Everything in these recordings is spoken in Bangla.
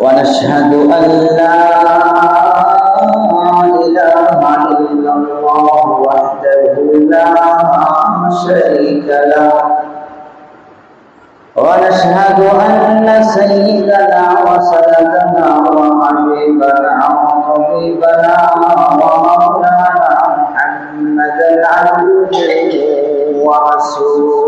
ونشهد أن لا إله إلا الله وحده لا شريك له. ونشهد أن سيدنا وسندنا وحبيبنا وطبيبنا ومولانا محمدا عبده ورسوله.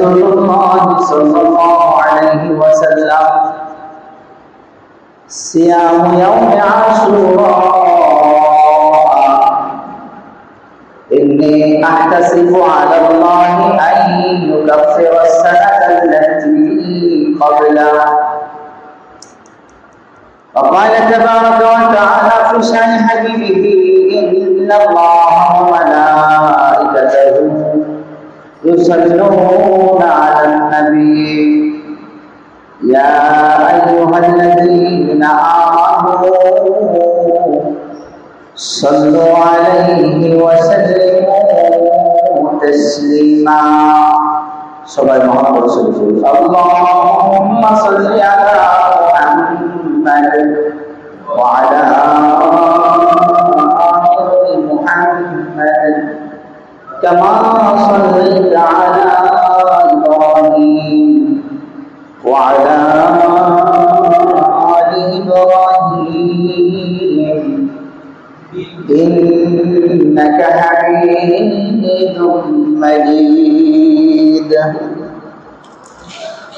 رسول الله صلى الله عليه وسلم. صيام يوم عاشوراء إني أحتسب على الله أن يكفر السنة التي قبله وقال تبارك وتعالى في شان حبيبه إن الله وملائكته يصلون صلوا عليه وسلموا تسليما সবাই মহান রসুল اللهم صل على محمد وعلى آل محمد كما صليت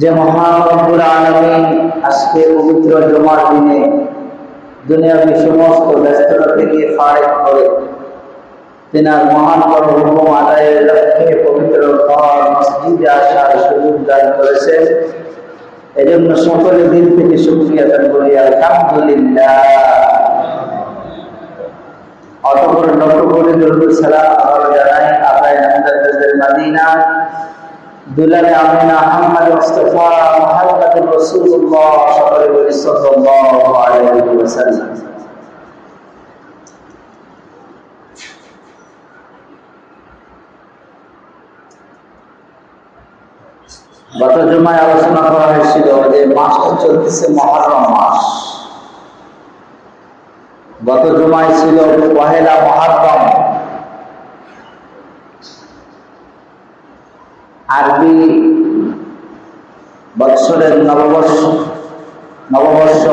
যে রব্বুল আলামিন আজকে পবিত্র জুমার দিনে দুনিয়াবী সমস্ত ব্যস্ততা থেকে ফারেক করে। তেনার মহান হুকুম আদায়ের লক্ষ্যে পবিত্র ঘর, মসজিদে আসার সুযোগ দান করেছেন। এজন্য সকলের দিন থেকে শুক্রিয়া দান করি, আলহামদুলিল্লাহ। অতপর নবপুরে দরুদ সালাম আবার জানাই, আদায় আমদাদের মাদিনা। দুলালে আমিনা আহমদ মুস্তাফা মুহাম্মদ রাসূলুল্লাহ সাল্লাল্লাহু আলাইহি ওয়াসাল্লাম। গত জমায় আলোচনা করা হয়েছিল যে মাসটা চলতেছে মহরম মাস। গত জমায় ছিল পহেলা মহারম। আরবি বৎসরের নববর্ষ নববর্ষ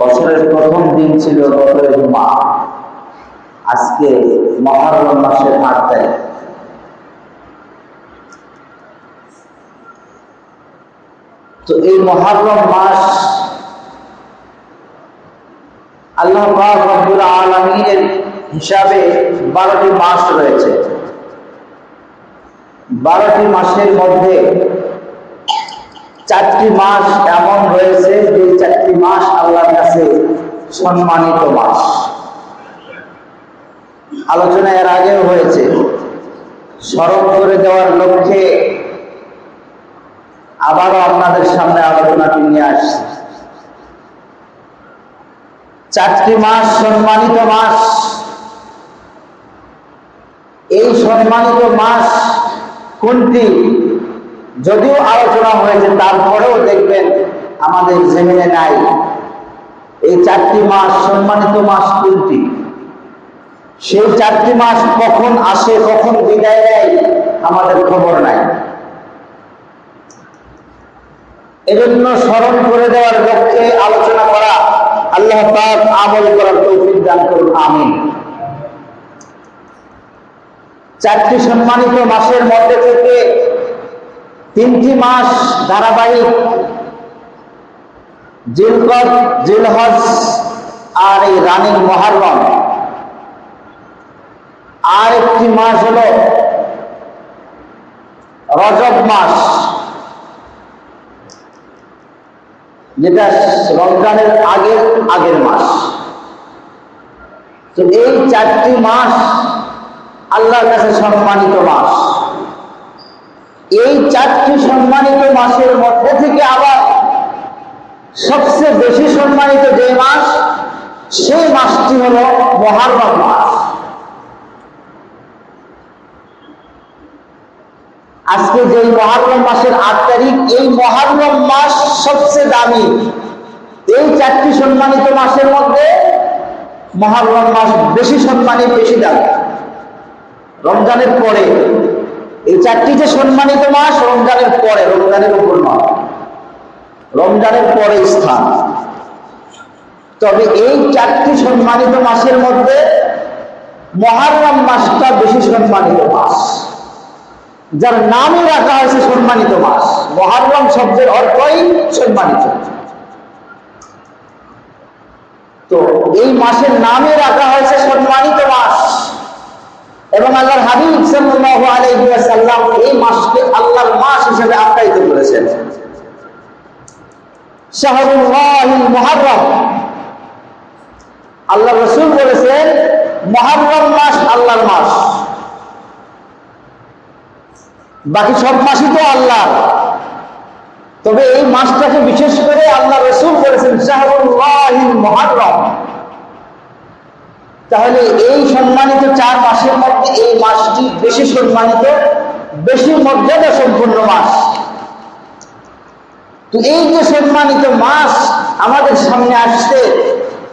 বছরের প্রথম দিন ছিল গতরে জুমা। আজকে মহারম মাসের আট তারিখ। তো এই মহারম মাস আল্লাহ আলমিনের হিসাবে বারোটি মাস রয়েছে। বারোটি মাসের মধ্যে চারটি মাস এমন রয়েছে যে চারটি মাস আল্লাহর কাছে সম্মানিত মাস। আলোচনা এর আগেও হয়েছে, স্মরণ করে দেওয়ার লক্ষ্যে আবারও আপনাদের সামনে আলোচনাটি নিয়ে আসছি। চারটি মাস সম্মানিত মাস। এই সম্মানিত মাস কোনটি? যদিও আলোচনা হয়েছে, তারপরেও দেখবেন আমাদের জেমিনে নাই। এই চারটি মাস, সম্মানিত মাস কোনটি? সেই চারটি মাস কখন আসে, কখন বিদায় নেয়, আমাদের খবর নাই। এজন্য স্মরণ করে দেওয়ার লক্ষ্যে আলোচনা করা, আল্লাহ আমল করার তৌফিক দান করুন, আমিন। চারটি সম্মানিত মাসের মধ্যে থেকে তিনটি মাস ধারাবাহিক জিলকদ জিলহজ আর এই রানিং মহারম আর একটি মাস হল রজব মাস, যেটা রমজানের আগের আগের মাস। তো এই চারটি মাস আল্লাহর কাছে সম্মানিত মাস। এই চারটি সম্মানিত মাসের মধ্যে থেকে আবার সবচেয়ে বেশি সম্মানিত যে মাস, সেই মাসটি হল মহারম মাস। আজকে যে মহারম মাসের আট তারিখ, এই মহারম মাস সবচেয়ে দামি। এই চারটি সম্মানিত মাসের মধ্যে মহারম মাস বেশি সম্মানিত বেশি দামি। রমজানের পরে, এই চারটি যে সম্মানিত মাস, রমজানের পরে, রমজানের উপর নয় রমজানের পরে স্থান। তবে এই চারটি সম্মানিত মাসের মধ্যে মহারম মাসটা বেশি সম্মানিত মাস। যার নামই রাখা হয়েছে সম্মানিত মাস। মহারম শব্দের অর্থই সম্মানিত। তো এই মাসের নামে রাখা হয়েছে সম্মানিত মাস এবং আল্লাহর হাবিব সাল্লাল্লাহু আলাইহি ওয়াসাল্লাম এই মাসকে আল্লাহর মাস হিসেবে আখ্যায়িত করেছেন। শাহরুল্লাহিল মুহাররম। আল্লাহ রাসূল বলেছেন, মুহাররম মাস আল্লাহর মাস। বাকি সব মাসই তো আল্লাহর। তবে এই মাসটাকে বিশেষ করে আল্লাহ রসুল বলেছেন, শাহরুল্লাহিল মুহাররম। তাহলে এই সম্মানিত চার মাসের মধ্যে, এই মাসটি বেশি সম্মানিত, বেশি মর্যাদা সম্পূর্ণ মাস। তো এই যে সম্মানিত মাস আমাদের সামনে আসছে,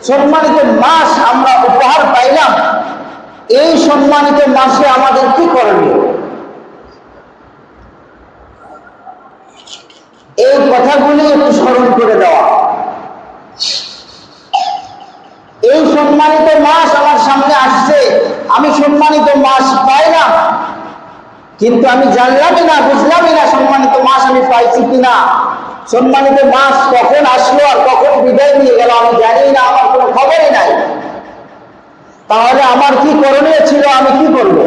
সম্মানিত মাস আমরা উপহার পাইলাম। এই সম্মানিত মাসে আমাদের কি করণীয়? এই কথাগুলি একটু স্মরণ করে দেওয়া। এই সম্মানিত মাস আমার সামনে আসছে। আমি সম্মানিত মাস পাই না। কিন্তু আমি জানলামই না, বুঝলামই না সম্মানিত মাস আমি পাইছি কিনা। সম্মানিত মাস কখন আসলো আর কখন বিদায় নিয়ে গেল আমি জানি না, আমার কোনো খবরই নাই। তাহলে আমার কি করণীয় ছিল, আমি কি করব?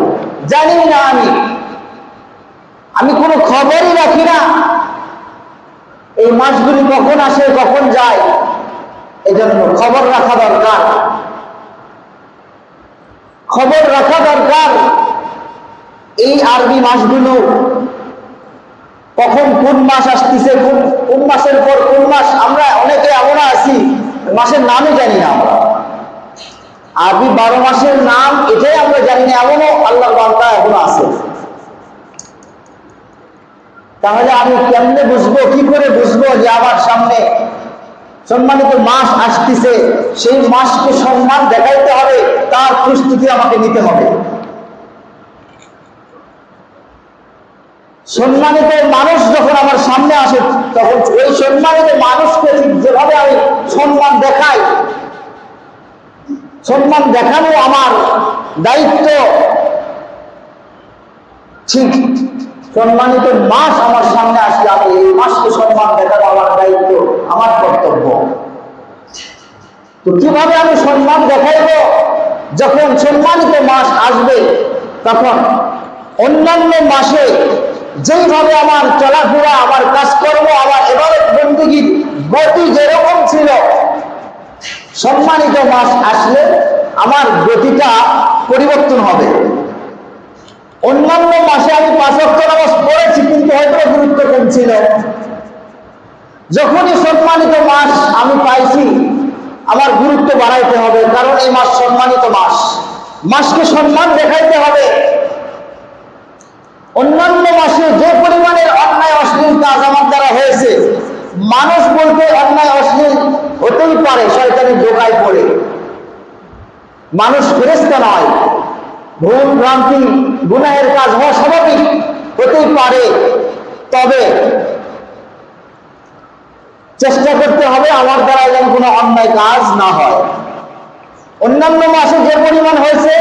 জানি না আমি। আমি কোনো খবরই রাখি না। এই মাসগুলি কখন আসে, কখন যায়? এজন্য খবর রাখা দরকার। খবর রাখা দরকার। এই আরবি মাসগুলো কখন কোন মাস আসতেছে, কোন কোন মাসের পর কোন মাস, আমরা অনেকে এমন আছি, মাসের নামই জানি না আমরা। আরবি বারো মাসের নাম, এটাই আমরা জানি না, এমনও আল্লাহর বার্তা এখনও আছে। তাহলে আমি কেমনে বুঝব, কি করে বুঝব যে আমার সামনে সম্মানিত মাস আসতেছে, সেই মাসকে সম্মান দেখাইতে হবে, তার প্রস্তুতি আমাকে নিতে হবে। সম্মানিত মানুষ যখন আমার সামনে আসে, তখন ওই সম্মানিত মানুষকে যেভাবে আমি সম্মান দেখাই, সম্মান দেখানো আমার দায়িত্ব। ঠিক সম্মানিত মাস আমার সামনে আসলে আমি এই মাসকে সম্মান দেখানো আমার দায়িত্ব, আমার কর্তব্য। তো কীভাবে আমি সম্মান দেখাইব? যখন সম্মানিত মাস আসবে, তখন অন্যান্য মাসে যেইভাবে আমার চলাফেরা, আমার কাজকর্ম, আমার এবারে বন্দুকির গতি যেরকম ছিল, সম্মানিত মাস আসলে আমার গতিটা পরিবর্তন হবে। অন্যান্য মাসে আমি পাঁচ অক্ট নামাজ পড়েছি, কিন্তু হয়তো গুরুত্ব কম ছিল। যখনই সম্মানিত মাস আমি পাইছি, আমার গুরুত্ব বাড়াইতে হবে, কারণ এই মাস সম্মানিত মাস। মাসকে সম্মান দেখাইতে হবে। অন্যান্য মাসে যে পরিমাণের অন্যায় অশ্লীল কাজ আমার দ্বারা হয়েছে, মানুষ বলতে অন্যায় অশ্লীল হতেই পারে, শয়তানি জোগায় পড়ে। মানুষ ফেরেস্তা নয়। ভুল ভ্রান্তি, গুনাহের কাজ হওয়া স্বাভাবিক, হতেই পারে। তবে চেষ্টা করতে হবে আমার দ্বারা যেন কোনো অন্যায় কাজ না হয়। অন্যান্য মাসে যে পরিমাণ হয়েছে,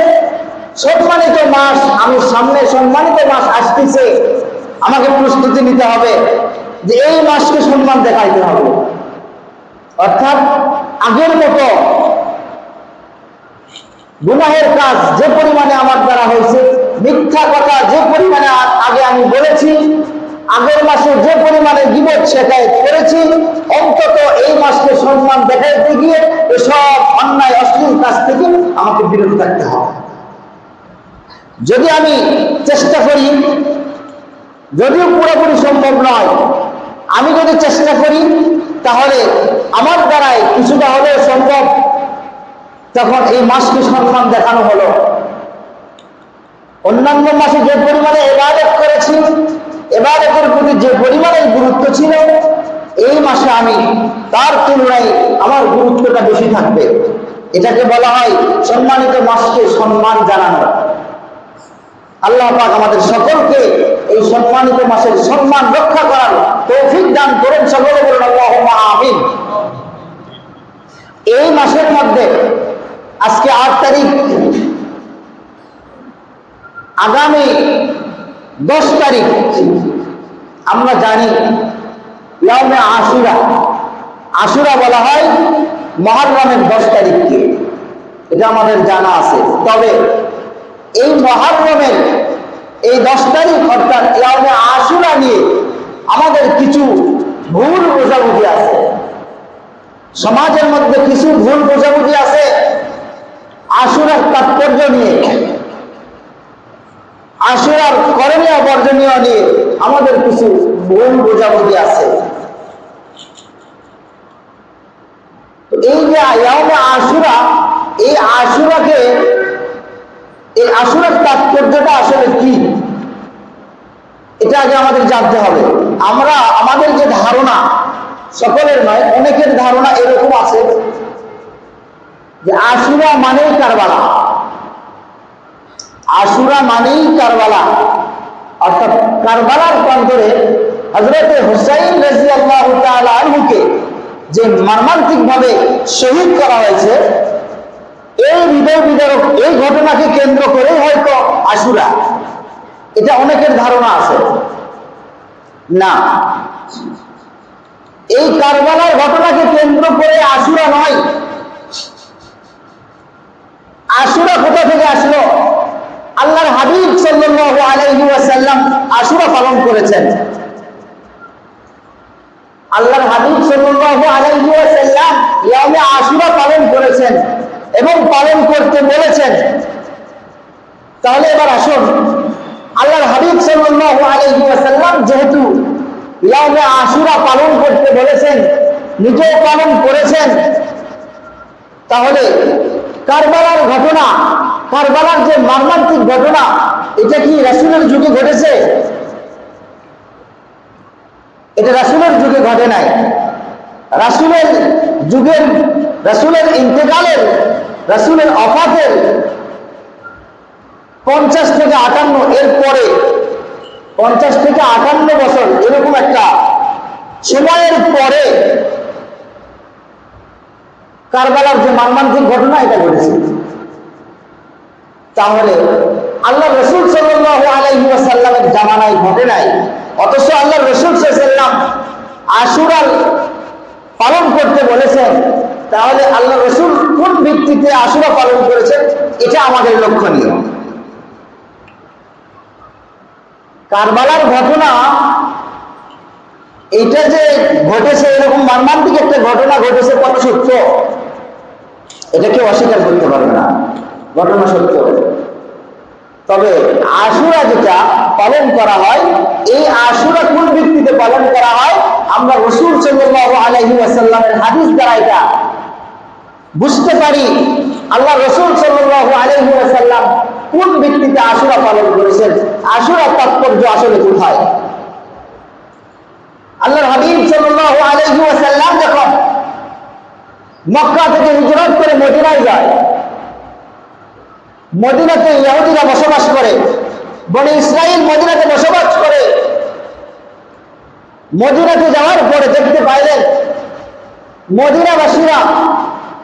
সম্মানিত মাস, আমি সামনে সম্মানিত মাস আসতেছে, আমাকে প্রস্তুতি নিতে হবে যে এই মাসকে সম্মান দেখাইতে হবে। অর্থাৎ আগের মতো গুনাহের কাজ যে পরিমাণে আমার দ্বারা হয়েছে, মিথ্যা কথা যে পরিমাণে আগে আমি বলেছি, আগের মাসে যে পরিমাণে বিপদ শেখায়ত করেছি, অন্তত এই মাসকে সম্মান দেখাইতে গিয়ে এসব অন্যায়, অশ্লীল কাজ থেকে আমাকে বিরত থাকতে হবে। যদি আমি চেষ্টা করি, যদিও পুরোপুরি সম্ভব নয়, আমি যদি চেষ্টা করি, তাহলে আমার দ্বারাই কিছুটা হলেও সম্ভব তখন এই মাসকে সম্মান দেখানো হলো। অন্যান্য মাসে যে পরিমাণে এবাদত করেছি এবাদতের প্রতি যে পরিমাণে গুরুত্ব ছিল, এই মাসে আমি তার তুলনায় আমার গুরুত্বটা বেশি থাকবে। এটাকে বলা হয় সম্মানিত মাসকে সম্মান জানানো। আল্লাহ পাক আমাদের সকলকে এই সম্মানিত মাসের সম্মান রক্ষা করার তৌফিক দান করেন, সকলে বলুন, আল্লাহুম্মা আমিন। এই মাসের মধ্যে আজকে আট তারিখ। আগামী দশ তারিখ আমরা জানি আশুরা। আশুরা বলা হয় মহারমের দশ তারিখকে। এটা আমাদের জানা আছে। তবে এই মহারমের এই দশ তারিখ অর্থাৎ ইয়ামে আশুরা নিয়ে আমাদের কিছু ভুল বোঝাবুঝি আছে। সমাজের মধ্যে কিছু ভুল বোঝাবুঝি আছে। আশুরার তাৎপর্য নিয়ে, আশুরার করণীয় বর্জনীয় নিয়ে আমাদের কিছু ভুল বোঝাবুঝি আছে। এই যে আশুরা, এই আশুরাকে, এই আশুরার তাৎপর্যটা আসলে কি? এটা আগে আমাদের জানতে হবে। আমরা, আমাদের যে ধারণা, সকলের নয়, অনেকের ধারণা এরকম আছে। যে আশুরা মানেই কারবালা। আশুরা মানেই কারবালা। অর্থাৎ কারবালার প্রান্তরে হজরত হুসাইন রাজি আল্লাহ আনহুকে যে মর্মান্তিক ভাবে শহীদ করা হয়েছে, এই হৃদয় বিদারক, এই ঘটনাকে কেন্দ্র করে হয়তো আশুরা। এটা অনেকের ধারণা আছে। না। এই কারবালার ঘটনাকে কেন্দ্র করে আশুরা নয়। আশুরা কোথা থেকে আসলো? আল্লাহর হাবিব আলাইহি ওয়াসাল্লাম আশুরা পালন করেছেন। আল্লাহর হাবিব সাল্লাল্লাহু আলাইহি ওয়াসাল্লাম ইয়ামে আশুরা পালন করেছেন এবং পালন করতে বলেছেন। তাহলে এবার আসুন, আল্লাহর হাবিব আলাইহি ওয়াসাল্লাম যেহেতু ইয়ামে আশুরা পালন করতে বলেছেন, নিজেও পালন করেছেন, তাহলে কারবালার ঘটনা, কারবালার যে মর্মান্তিক ঘটনা, এটা কি রাসুলের যুগে ঘটেছে? এটা রাসুলের যুগে ঘটে নাই। রাসুলের যুগের, রাসুলের ইন্তেকালের, রাসুলের অফাতের পঞ্চাশ থেকে আটান্ন এর পরে পঞ্চাশ থেকে আটান্ন বছর এরকম একটা সময়ের পরে কারবালার যে মর্মান্তিক ঘটনা এটা ঘটেছে। তাহলে আল্লাহ রসুল সাল্লাহ জামানায় ঘটে নাই। অথচ আল্লাহ রসুল সাল্লাম আশুরাল পালন করতে বলেছেন। তাহলে আল্লাহ রসুল কোন ভিত্তিতে আশুরা পালন করেছেন? এটা আমাদের লক্ষণীয়। কারবালার ঘটনা এটা যে ঘটেছে, এরকম মর্মান্তিক একটা ঘটনা ঘটেছে কত সত্য এটা কেউ অস্বীকার করতে পারবে না। ঘটনা সত্য। তবে আশুরা যেটা পালন করা হয়, এই আশুরা কোন ভিত্তিতে পালন করা হয়? আমরা রসুল সাল্লাহ আলহি আসাল্লামের হাদিস দ্বারা এটা বুঝতে পারি। আল্লাহ রসুল সাল্লাহ আলহি আসাল্লাম কোন ভিত্তিতে আশুরা পালন করেছেন? আশুরা তাৎপর্য আসলে কোথায়? আল্লাহর হাবিব সাল্লাহ আলহি আসাল্লাম যখন মক্কা থেকে হিজরত করে মদিনায় যায়। মদিনাতে ইহুদিরা বসবাস করে, বনে ইসরায়েল মদিনাতে বসবাস করে। মদিনাতে যাওয়ার পরে দেখতে পাইলেন, মদিনাবাসীরা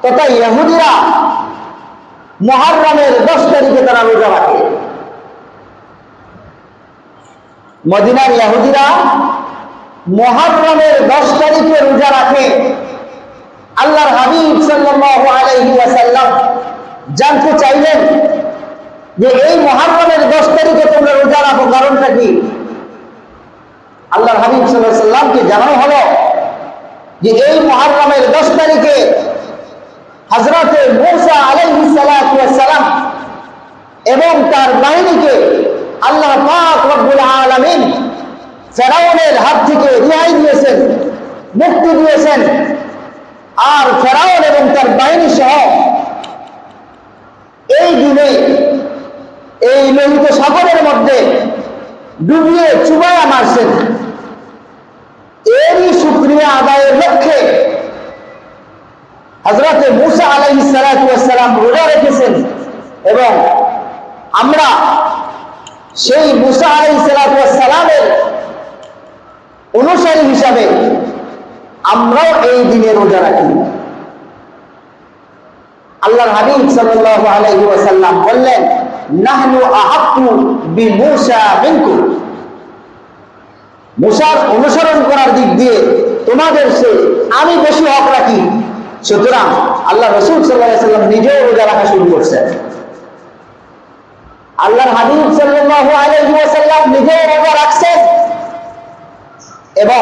তথা ইহুদিরা মহারমের দশ তারিখে তারা রোজা রাখে। মদিনার ইহুদিরা মহারমের দশ তারিখে রোজা রাখে। আল্লাহর হাবিব সাল্লাল্লাহু আলাইহি ওয়াসাল্লাম জানতে চাইলেন যে এই মহারমের দশ তারিখে তোমরা রোজা রাখো, কারণটা কি? আল্লাহর হাবিব সাল্লাহ সাল্লামকে জানানো হলো যে এই মহারমের দশ তারিখে হজরতে মৌসা আলাইহি সালাম এবং তার বাহিনীকে আল্লাহ পাক রব্বুল আলামিন ফেরাউনের হাত থেকে রেহাই দিয়েছেন, মুক্তি দিয়েছেন। আর ফেরাউন এবং তার বাহিনী সহ এই দিনে এই লোহিত সাগরের মধ্যে ডুবিয়ে চুবায়া মারছেন। এরই সুক্রিয়া আদায়ের লক্ষ্যে হজরতে মুসা আলাই সালাম রোজা রেখেছেন এবং আমরা সেই মুসা আলাই সালামের অনুসারী হিসাবে আমরাও এই দিনে রোজা রাখি। আল্লাহর হাবিব সাল্লাল্লাহু আলাইহি ওয়াসাল্লাম বললেন, নাহনু আহাক্কু মিনকুম। মুসার অনুসরণ করার দিক দিয়ে তোমাদের সে আমি বেশি হক রাখি। সুতরাং আল্লাহ রসুল সাল্লাহ সাল্লাম নিজেও রোজা রাখা শুরু করছেন। আল্লাহর হাবিব আলাইহি ওয়াসাল্লাম নিজেও রোজা রাখছেন এবং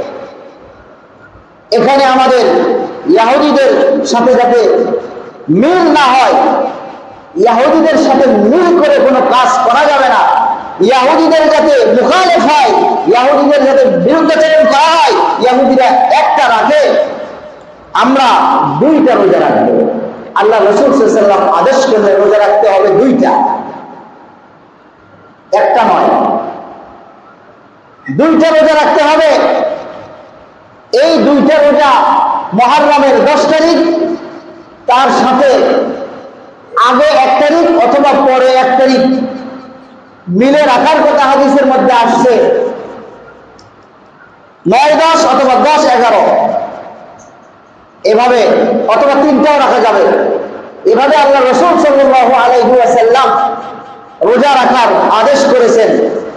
এখানে আমাদের ইয়াহুদিদের সাথে যাতে মিল না হয়, ইয়াহুদিদের সাথে মিল করে কোনো কাজ করা যাবে না। ইয়াহুদিদের যাতে মুখালেফ হয়, ইয়াহুদিদের যাতে বিরুদ্ধাচরণ করা হয়, ইয়াহুদিরা একটা রাখে, আমরা দুইটা রোজা রাখব। আল্লাহ রসুল সাল্লাম আদেশ করলে রোজা রাখতে হবে দুইটা। একটা নয়, দুইটা রোজা রাখতে হবে। এই দুইটা রোজা মহারমের দশ তারিখ, তার সাথে আগে এক তারিখ অথবা পরে এক তারিখ মিলে রাখার কথা হাদিসের মধ্যে আসছে। নয়, দশ অথবা দশ, এগারো। এভাবে অথবা তিনটাও রাখা যাবে। এভাবে আল্লাহ রসুল সাল্লাহ আলাইসাল্লাম রোজা রাখার আদেশ করেছেন।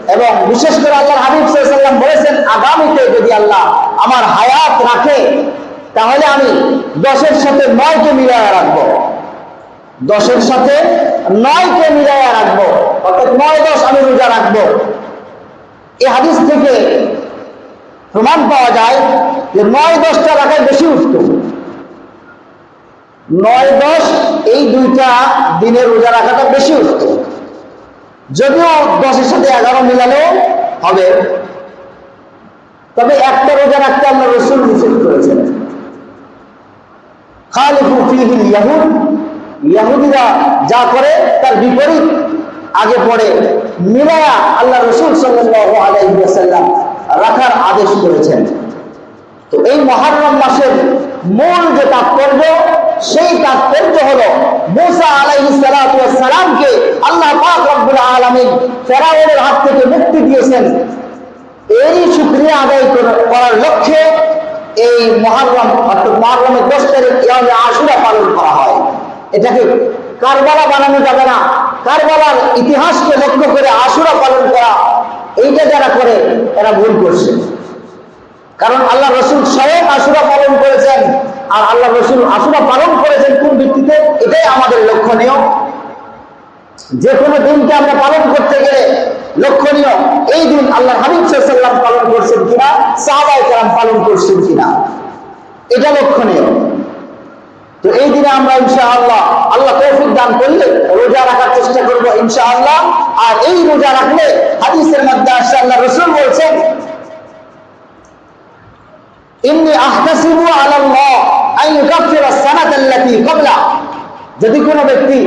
এবং বিশেষ করে আল্লাহ হাবিব সাল্লাম বলেছেন, আগামীতে যদি আল্লাহ আমার হায়াত রাখে, তাহলে আমি দশের সাথে নয়কে মিলাইয়া রাখব। দশের সাথে নয়কে মিলাইয়া রাখব। অর্থাৎ নয় দশ আমি রোজা রাখব। এই হাদিস থেকে প্রমাণ পাওয়া যায় যে নয় দশটা রাখায় বেশি উত্তম। নয় দশ এই দুইটা দিনে রোজা রাখাটা বেশি উত্তম। যদিও দশের সাথে এগারো মিলালেও হবে। তবে একটা রোজা রাখতে আল্লাহ রসুল নিষেধ করেছেন। ইয়াহুদিরা যা করে তার বিপরীত। আগে পড়ে মিলায়া আল্লাহ রসুল ওয়াসাল্লাম রাখার আদেশ করেছেন। তো এই মহারম মাসের মূল যে তাৎপর্য সেই তাৎপর্য হলো মুসা আলাইহিস সালাতু সালামকে আল্লাহ পাক রব্বুল আলামিন ফেরাউনের হাত থেকে মুক্তি দিয়েছেন। এরই শুকরিয়া আদায় করার লক্ষ্যে এই মহারম অর্থাৎ মহারমের দশ তারিখ আশুরা পালন করা হয়। এটাকে কারবালা বানানো যাবে না। কারবালার ইতিহাসকে লক্ষ্য করে আশুরা পালন করা, এইটা যারা করে, তারা ভুল করছে। কারণ আল্লাহ রসুল স্বয়ং আশুরা পালন করেছেন, আর আল্লাহ রসুল আশুরা পালন করেছেন কোন ভিত্তিতে? এটাই আমাদের লক্ষণীয়। যে কোনো দিনকে আমরা পালন করতে গেলে লক্ষণীয়, এই দিন আল্লাহ হাবিব সাল্লাম পালন করছেন কিনা সাহাবাই কালাম পালন করছেন কিনা, এটা লক্ষণীয়। তো এই দিনে আমরা ইনশাআল্লাহ আল্লাহ আল্লাহ তৌফিক দান করলে রোজা রাখার চেষ্টা করব ইনশাআল্লাহ। আর এই রোজা রাখলে হাদিসের মধ্যে আসছে, আল্লাহ রসুল বলছেন ক্বাবলা। যদি কোনো ব্যক্তি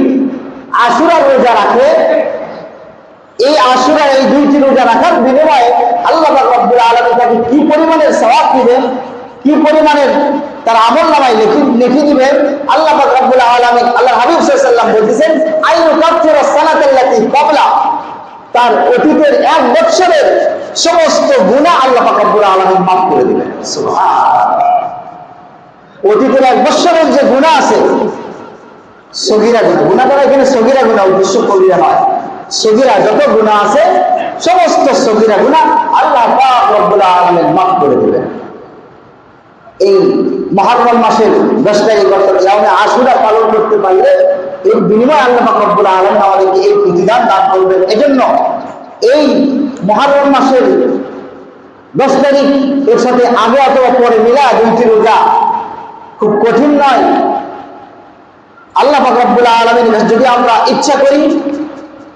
আশুরা রোজা রাখে, এই আশুরা, এই দুইটি রোজা রাখার বিনিময়ে আল্লাহ রব্বুল আলামিন তাকে কি পরিমাণের সওয়াব দিবেন, কি পরিমাণের তার আমল নামায় লিখে দিবেন, আল্লাহ রব্বুল আলামিন আল্লাহ হাবিব ওয়াসাল্লাম বলতেছেন আইনু ক্বাবলা। তার অতীতের এক বছরের সমস্ত গুণা আল্লাহ পাক রব্বুল আলামিন মাফ করে সুবহানাল্লাহ। অতীতের এক বছরের যে গুণা আছে, সগিরা গুণা গুণা করা এখানে সগিরা গুণা উদ্দেশ্য কবিরা নয়। সগিরা যত গুণা আছে, সমস্ত সগিরা গুণা আল্লাহ রব্বুল আলামিন মাফ করে দিবেন। এই মহারম মাসের দশ তারিখ অর্থাৎ আশুরা পালন করতে পারলে এর বিনিময়ে আল্লাহ রব্বুল আলামিন আমাদেরকে এই প্রতিদান দান করবেন। এজন্য এই মহারম মাসের দশ তারিখ, এর সাথে আগে অথবা পরে মিলা দুইটি রোজা খুব কঠিন নয়। আল্লাহ পাক রব্বুল আলামিনের কাছে যদি আমরা ইচ্ছা করি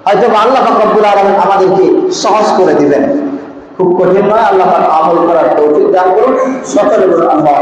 হয়তো আল্লাহ পাক আলম আমাদেরকে সহজ করে দিবেন। খুব কঠিন নয়, আল্লাহ আমল করার তৌফিক দান করুন। সকলে আল্লাহ